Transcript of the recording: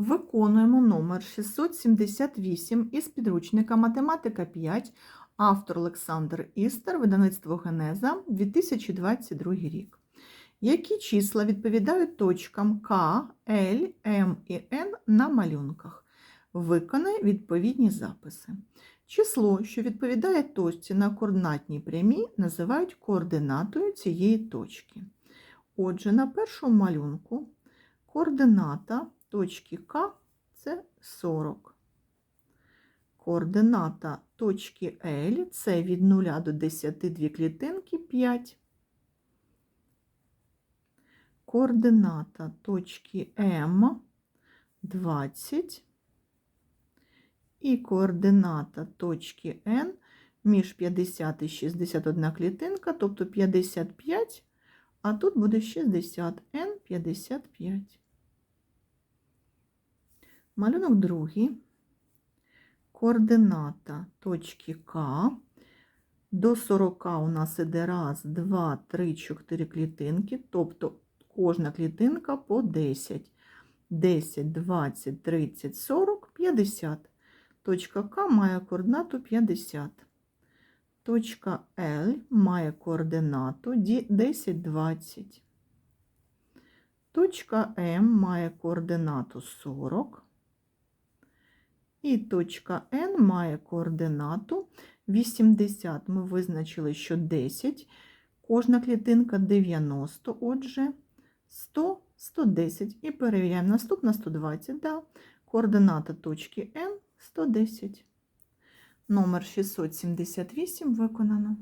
Виконуємо номер 678 із підручника Математика 5, автор Олександр Істер, видавництво Генеза, 2022 рік. Які числа відповідають точкам К, Л, М і Н на малюнках? Виконай відповідні записи. Число, що відповідає точці на координатній прямій, називають координатою цієї точки. Отже, на першому малюнку координата точки К це 40. Координата точки L це від 0 до 10 дві клітинки 5. Координата точки М 20. І координата точки N між 50 і 61 клітинка, тобто 55, а тут буде 60, N 55. Малюнок другий. Координата точки К. До 40 у нас іде раз, 2, 3, 4 клітинки, тобто кожна клітинка по 10. 10, 20, 30, 40, 50. Точка К має координату 50. Точка L має координату 10, 20. Точка М має координату 40. І точка N має координату 80. Ми визначили, що 10. Кожна клітинка 90, отже, 100, 110. І перевіряємо. Наступна 120. Да. Координата точки N 110. Номер 678 виконано.